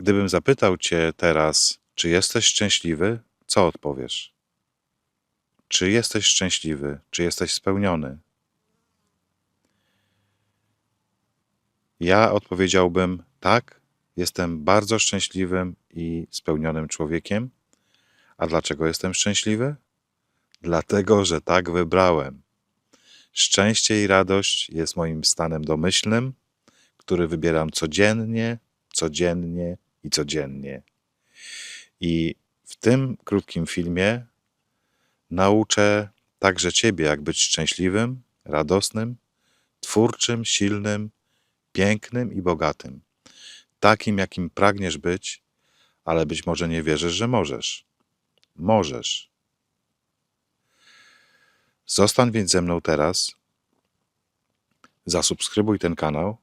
Gdybym zapytał Cię teraz, czy jesteś szczęśliwy, co odpowiesz? Czy jesteś szczęśliwy? Czy jesteś spełniony? Ja odpowiedziałbym tak, jestem bardzo szczęśliwym i spełnionym człowiekiem. A dlaczego jestem szczęśliwy? Dlatego, że tak wybrałem. Szczęście i radość jest moim stanem domyślnym, który wybieram codziennie, codziennie i codziennie. I w tym krótkim filmie nauczę także Ciebie, jak być szczęśliwym, radosnym, twórczym, silnym, pięknym i bogatym. Takim, jakim pragniesz być, ale być może nie wierzysz, że możesz. Możesz. Zostań więc ze mną teraz. Zasubskrybuj ten kanał,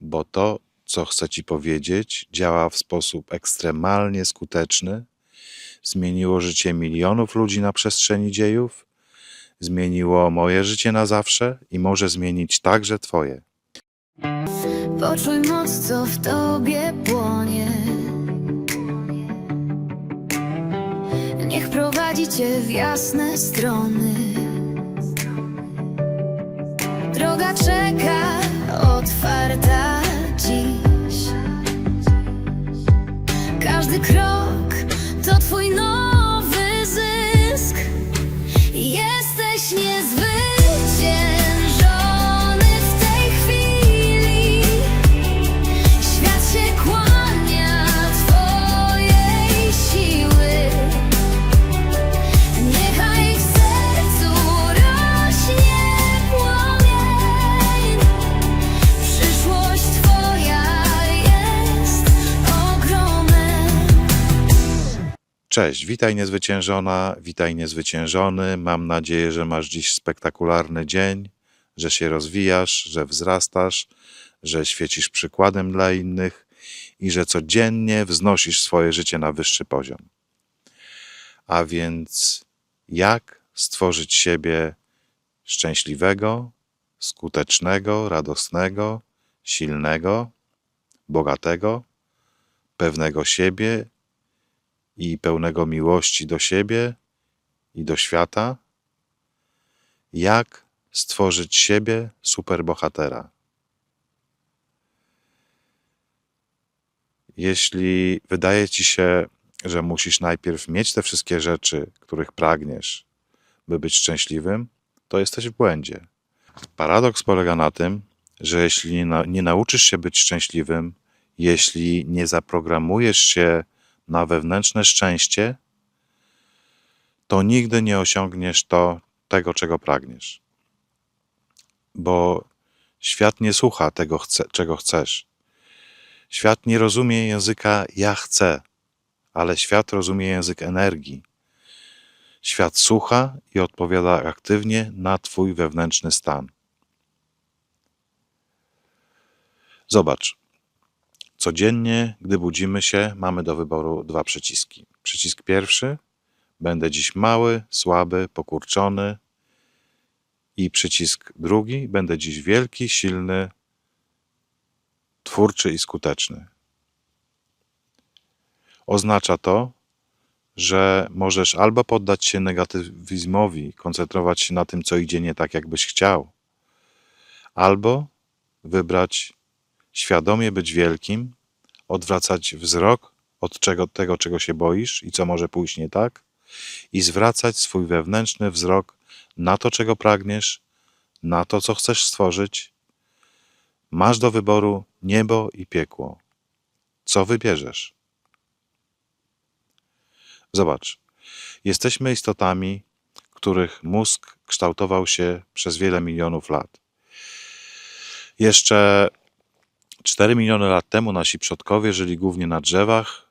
bo to, co chcę Ci powiedzieć, działa w sposób ekstremalnie skuteczny. Zmieniło życie milionów ludzi na przestrzeni dziejów, zmieniło moje życie na zawsze i może zmienić także Twoje. Poczuj moc, co w tobie płonie. Niech prowadzi cię w jasne strony. Droga czeka otwarta dziś. Każdy krok to twój nowy Cześć, witaj niezwyciężona, witaj niezwyciężony. Mam nadzieję, że masz dziś spektakularny dzień, że się rozwijasz, że wzrastasz, że świecisz przykładem dla innych i że codziennie wznosisz swoje życie na wyższy poziom. A więc, jak stworzyć siebie szczęśliwego, skutecznego, radosnego, silnego, bogatego, pewnego siebie i pełnego miłości do siebie i do świata, jak stworzyć siebie superbohatera. Jeśli wydaje ci się, że musisz najpierw mieć te wszystkie rzeczy, których pragniesz, by być szczęśliwym, to jesteś w błędzie. Paradoks polega na tym, że jeśli nie, na, nie nauczysz się być szczęśliwym, jeśli nie zaprogramujesz się na wewnętrzne szczęście, to nigdy nie osiągniesz to, tego, czego pragniesz. Bo świat nie słucha tego, chce, czego chcesz. Świat nie rozumie języka ja chcę, ale świat rozumie język energii. Świat słucha i odpowiada aktywnie na Twój wewnętrzny stan. Zobacz, Codziennie, gdy budzimy się, mamy do wyboru dwa przyciski. Przycisk pierwszy będę dziś mały, słaby, pokurczony. I przycisk drugi będę dziś wielki, silny, twórczy i skuteczny. Oznacza to, że możesz albo poddać się negatywizmowi, koncentrować się na tym, co idzie nie tak, jakbyś chciał, albo wybrać świadomie być wielkim, odwracać wzrok od czego, tego, czego się boisz i co może pójść nie tak, i zwracać swój wewnętrzny wzrok na to, czego pragniesz, na to, co chcesz stworzyć. Masz do wyboru niebo i piekło. Co wybierzesz? Zobacz, jesteśmy istotami, których mózg kształtował się przez wiele milionów lat. Jeszcze 4 miliony lat temu nasi przodkowie żyli głównie na drzewach.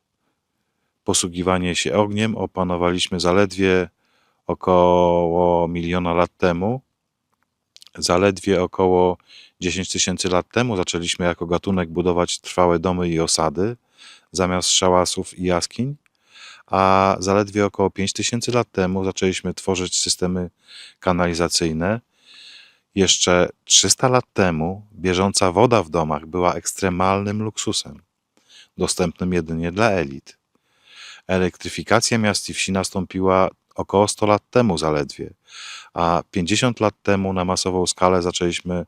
Posługiwanie się ogniem opanowaliśmy zaledwie około miliona lat temu. Zaledwie około 10 tysięcy lat temu zaczęliśmy jako gatunek budować trwałe domy i osady zamiast szałasów i jaskiń, a zaledwie około 5 tysięcy lat temu zaczęliśmy tworzyć systemy kanalizacyjne, jeszcze 300 lat temu bieżąca woda w domach była ekstremalnym luksusem. dostępnym jedynie dla elit. Elektryfikacja miast i wsi nastąpiła około 100 lat temu zaledwie, a 50 lat temu na masową skalę zaczęliśmy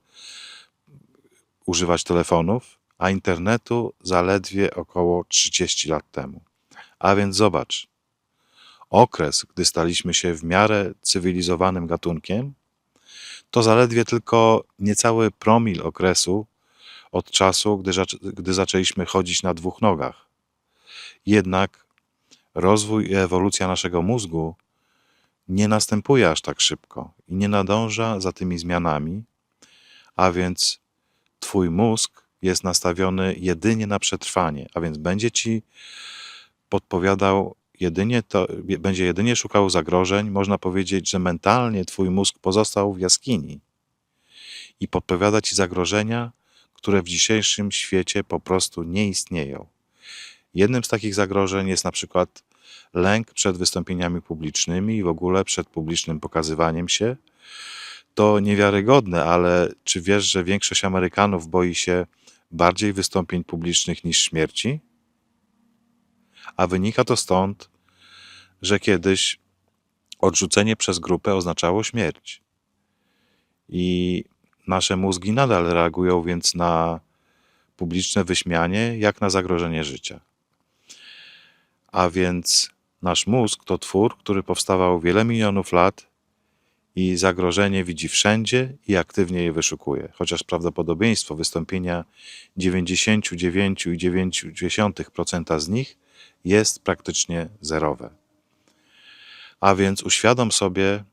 używać telefonów, a internetu zaledwie około 30 lat temu. A więc zobacz, okres, gdy staliśmy się w miarę cywilizowanym gatunkiem, to zaledwie tylko niecały promil okresu od czasu, gdy, gdy zaczęliśmy chodzić na dwóch nogach. Jednak rozwój i ewolucja naszego mózgu nie następuje aż tak szybko i nie nadąża za tymi zmianami, a więc Twój mózg jest nastawiony jedynie na przetrwanie, a więc będzie Ci podpowiadał jedynie to, będzie jedynie szukał zagrożeń. Można powiedzieć, że mentalnie Twój mózg pozostał w jaskini i podpowiada Ci zagrożenia, które w dzisiejszym świecie po prostu nie istnieją. Jednym z takich zagrożeń jest na przykład lęk przed wystąpieniami publicznymi i w ogóle przed publicznym pokazywaniem się. To niewiarygodne, ale czy wiesz, że większość Amerykanów boi się bardziej wystąpień publicznych niż śmierci? A wynika to stąd, że kiedyś odrzucenie przez grupę oznaczało śmierć. I nasze mózgi nadal reagują więc na publiczne wyśmianie, jak na zagrożenie życia. A więc nasz mózg to twór, który powstawał wiele milionów lat i zagrożenie widzi wszędzie i aktywnie je wyszukuje, chociaż prawdopodobieństwo wystąpienia 99,9% z nich jest praktycznie zerowe. A więc uświadom sobie,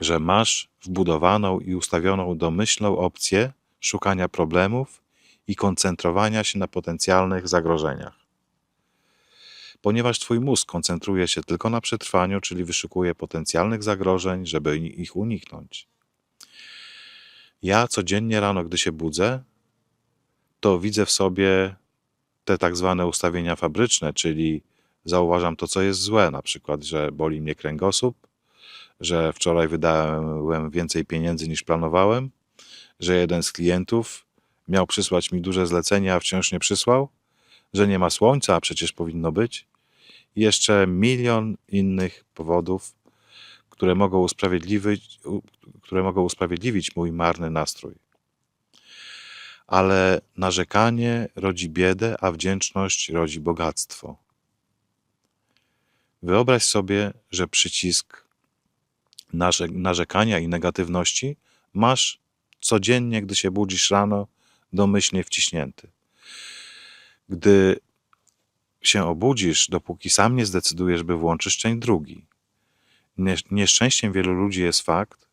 że masz wbudowaną i ustawioną domyślną opcję szukania problemów i koncentrowania się na potencjalnych zagrożeniach. Ponieważ Twój mózg koncentruje się tylko na przetrwaniu, czyli wyszukuje potencjalnych zagrożeń, żeby ich uniknąć. Ja codziennie rano, gdy się budzę, to widzę w sobie te tak zwane ustawienia fabryczne, czyli zauważam to, co jest złe, na przykład, że boli mnie kręgosłup, że wczoraj wydałem więcej pieniędzy niż planowałem, że jeden z klientów miał przysłać mi duże zlecenie, a wciąż nie przysłał, że nie ma słońca, a przecież powinno być. I jeszcze milion innych powodów, które mogą usprawiedliwić, które mogą usprawiedliwić mój marny nastrój. Ale narzekanie rodzi biedę, a wdzięczność rodzi bogactwo. Wyobraź sobie, że przycisk narze- narzekania i negatywności masz codziennie, gdy się budzisz rano, domyślnie wciśnięty. Gdy się obudzisz, dopóki sam nie zdecydujesz, by włączyć część drugi. Nie- Nieszczęściem wielu ludzi jest fakt,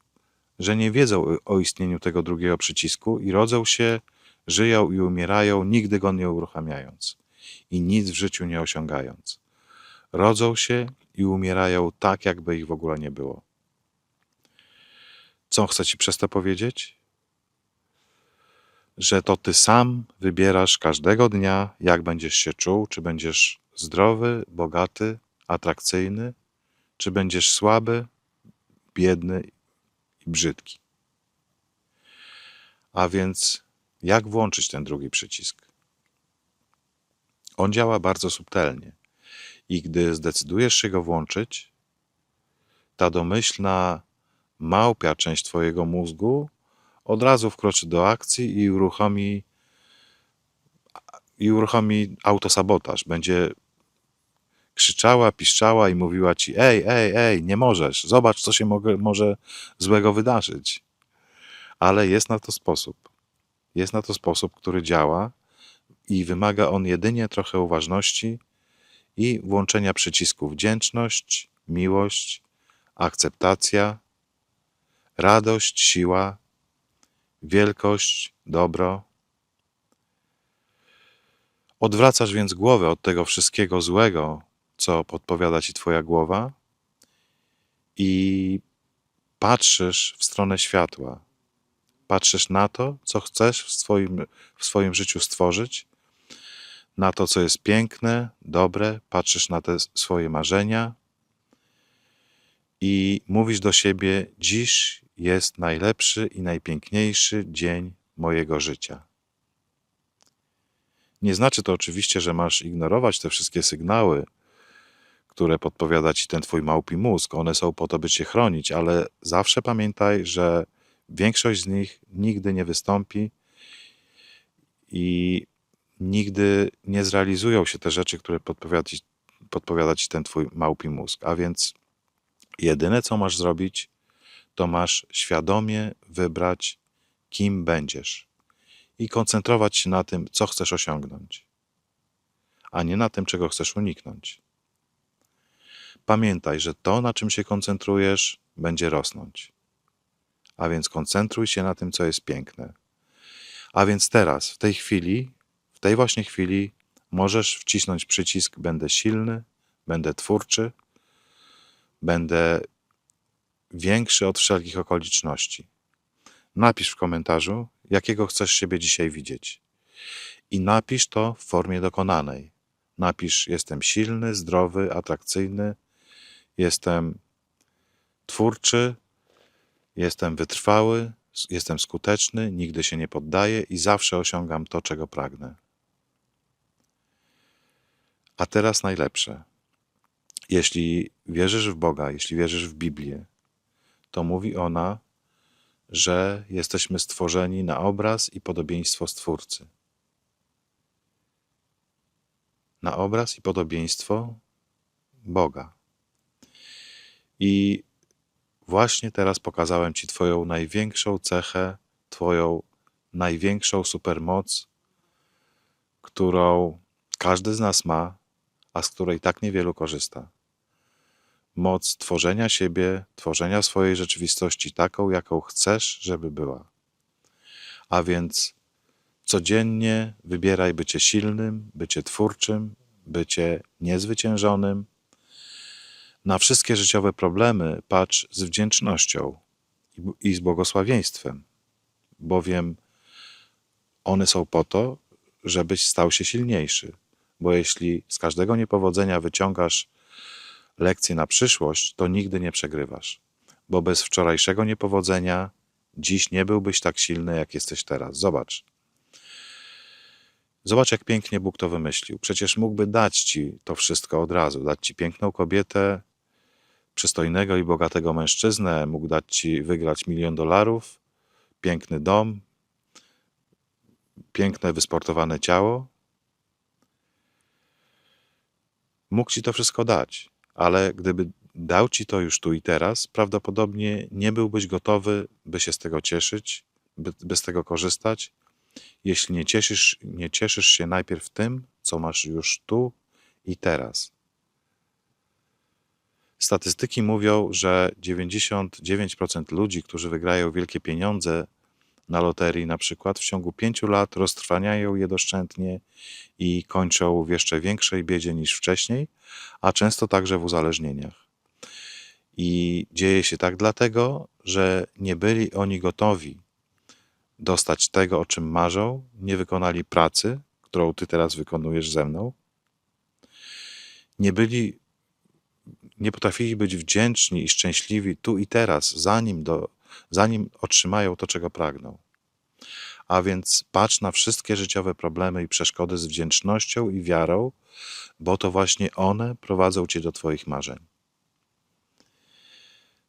że nie wiedzą o istnieniu tego drugiego przycisku i rodzą się, żyją i umierają, nigdy go nie uruchamiając i nic w życiu nie osiągając. Rodzą się i umierają tak, jakby ich w ogóle nie było. Co chcę ci przez to powiedzieć? Że to ty sam wybierasz każdego dnia, jak będziesz się czuł, czy będziesz zdrowy, bogaty, atrakcyjny, czy będziesz słaby, biedny i brzydki. A więc jak włączyć ten drugi przycisk? On działa bardzo subtelnie i gdy zdecydujesz się go włączyć, ta domyślna małpia część twojego mózgu od razu wkroczy do akcji i uruchomi, i uruchomi autosabotaż. Będzie krzyczała, piszczała i mówiła ci: Ej, ej, ej, nie możesz, zobacz, co się mogę, może złego wydarzyć. Ale jest na to sposób. Jest na to sposób, który działa i wymaga on jedynie trochę uważności i włączenia przycisku wdzięczność, miłość, akceptacja, radość, siła, wielkość, dobro. Odwracasz więc głowę od tego wszystkiego złego, co podpowiada ci Twoja głowa, i patrzysz w stronę światła. Patrzysz na to, co chcesz w swoim, w swoim życiu stworzyć, na to, co jest piękne, dobre, patrzysz na te swoje marzenia i mówisz do siebie: Dziś jest najlepszy i najpiękniejszy dzień mojego życia. Nie znaczy to oczywiście, że masz ignorować te wszystkie sygnały, które podpowiada ci ten twój małpi mózg. One są po to, by cię chronić, ale zawsze pamiętaj, że większość z nich nigdy nie wystąpi i nigdy nie zrealizują się te rzeczy, które podpowiada ci, podpowiada ci ten twój małpi mózg. A więc jedyne, co masz zrobić, to masz świadomie wybrać, kim będziesz i koncentrować się na tym, co chcesz osiągnąć, a nie na tym, czego chcesz uniknąć. Pamiętaj, że to, na czym się koncentrujesz, będzie rosnąć. A więc koncentruj się na tym, co jest piękne. A więc teraz, w tej chwili, w tej właśnie chwili, możesz wcisnąć przycisk: Będę silny, będę twórczy, będę większy od wszelkich okoliczności. Napisz w komentarzu, jakiego chcesz siebie dzisiaj widzieć. I napisz to w formie dokonanej. Napisz: Jestem silny, zdrowy, atrakcyjny, jestem twórczy, jestem wytrwały, jestem skuteczny, nigdy się nie poddaję i zawsze osiągam to, czego pragnę. A teraz najlepsze. Jeśli wierzysz w Boga, jeśli wierzysz w Biblię, to mówi ona, że jesteśmy stworzeni na obraz i podobieństwo Stwórcy. Na obraz i podobieństwo Boga. I właśnie teraz pokazałem Ci Twoją największą cechę, Twoją największą supermoc, którą każdy z nas ma, a z której tak niewielu korzysta. Moc tworzenia siebie, tworzenia swojej rzeczywistości taką, jaką chcesz, żeby była. A więc codziennie wybieraj bycie silnym, bycie twórczym, bycie niezwyciężonym. Na wszystkie życiowe problemy patrz z wdzięcznością i z błogosławieństwem, bowiem one są po to, żebyś stał się silniejszy. Bo jeśli z każdego niepowodzenia wyciągasz lekcje na przyszłość, to nigdy nie przegrywasz. Bo bez wczorajszego niepowodzenia dziś nie byłbyś tak silny, jak jesteś teraz. Zobacz. Zobacz, jak pięknie Bóg to wymyślił. Przecież mógłby dać ci to wszystko od razu, dać ci piękną kobietę, przystojnego i bogatego mężczyznę, mógł dać ci wygrać milion dolarów, piękny dom, piękne, wysportowane ciało. Mógł ci to wszystko dać, ale gdyby dał ci to już tu i teraz, prawdopodobnie nie byłbyś gotowy, by się z tego cieszyć, by, by z tego korzystać, jeśli nie cieszysz, nie cieszysz się najpierw tym, co masz już tu i teraz. Statystyki mówią, że 99% ludzi, którzy wygrają wielkie pieniądze na loterii, na przykład w ciągu pięciu lat roztrwaniają je doszczętnie i kończą w jeszcze większej biedzie niż wcześniej, a często także w uzależnieniach. I dzieje się tak dlatego, że nie byli oni gotowi dostać tego, o czym marzą, nie wykonali pracy, którą ty teraz wykonujesz ze mną, nie byli, nie potrafili być wdzięczni i szczęśliwi tu i teraz, zanim, do, zanim otrzymają to, czego pragną. A więc patrz na wszystkie życiowe problemy i przeszkody z wdzięcznością i wiarą, bo to właśnie one prowadzą cię do Twoich marzeń.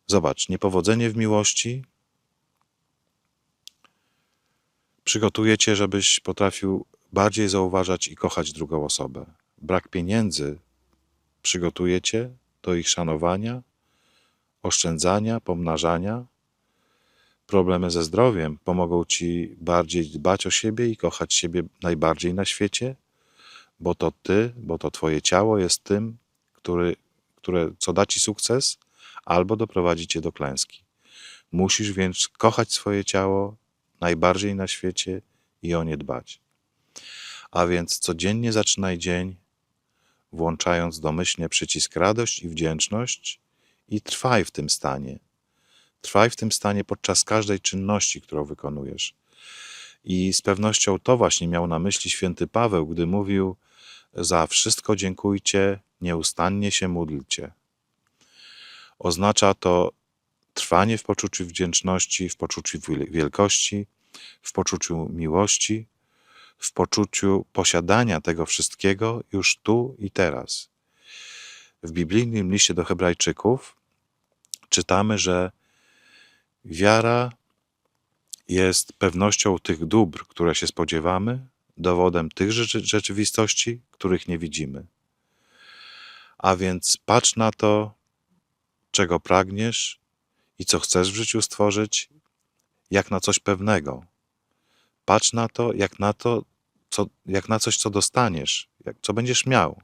Zobacz, niepowodzenie w miłości przygotuje cię, żebyś potrafił bardziej zauważać i kochać drugą osobę. Brak pieniędzy przygotuje cię do ich szanowania, oszczędzania, pomnażania. Problemy ze zdrowiem pomogą ci bardziej dbać o siebie i kochać siebie najbardziej na świecie, bo to ty, bo to twoje ciało jest tym, który, które, co da ci sukces albo doprowadzi cię do klęski. Musisz więc kochać swoje ciało najbardziej na świecie i o nie dbać. A więc codziennie zaczynaj dzień, włączając domyślnie przycisk radość i wdzięczność i trwaj w tym stanie. Trwaj w tym stanie podczas każdej czynności, którą wykonujesz. I z pewnością to właśnie miał na myśli święty Paweł, gdy mówił: Za wszystko dziękujcie, nieustannie się módlcie. Oznacza to trwanie w poczuciu wdzięczności, w poczuciu wiel- wielkości, w poczuciu miłości, w poczuciu posiadania tego wszystkiego już tu i teraz. W biblijnym liście do Hebrajczyków czytamy, że wiara jest pewnością tych dóbr, które się spodziewamy, dowodem tych rzeczy, rzeczywistości, których nie widzimy. A więc patrz na to, czego pragniesz i co chcesz w życiu stworzyć, jak na coś pewnego. Patrz na to, jak na to, co, jak na coś, co dostaniesz, jak, co będziesz miał.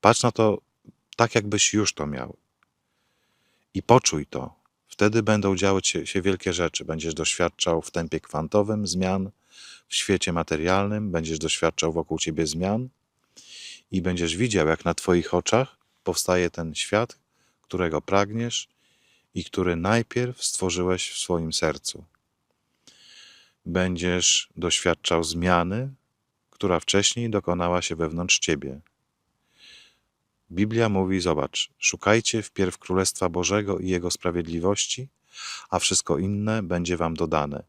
Patrz na to tak, jakbyś już to miał. I poczuj to. Wtedy będą działy się, się wielkie rzeczy. Będziesz doświadczał w tempie kwantowym zmian, w świecie materialnym, będziesz doświadczał wokół ciebie zmian i będziesz widział, jak na Twoich oczach powstaje ten świat, którego pragniesz i który najpierw stworzyłeś w swoim sercu. Będziesz doświadczał zmiany, która wcześniej dokonała się wewnątrz ciebie. Biblia mówi: Zobacz, szukajcie wpierw Królestwa Bożego i Jego sprawiedliwości, a wszystko inne będzie Wam dodane.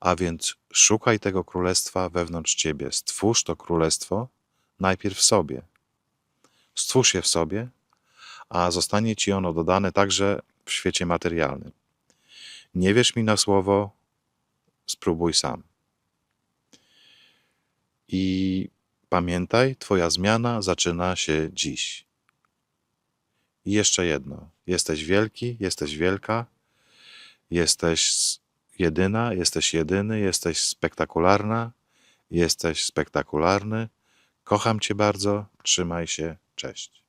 A więc szukaj tego Królestwa wewnątrz ciebie. Stwórz to Królestwo najpierw w sobie. Stwórz je w sobie, a zostanie Ci ono dodane także w świecie materialnym. Nie wierz mi na słowo, spróbuj sam. I pamiętaj, Twoja zmiana zaczyna się dziś. I jeszcze jedno. Jesteś wielki, jesteś wielka, jesteś jedyna, jesteś jedyny, jesteś spektakularna, jesteś spektakularny. Kocham Cię bardzo, trzymaj się, cześć.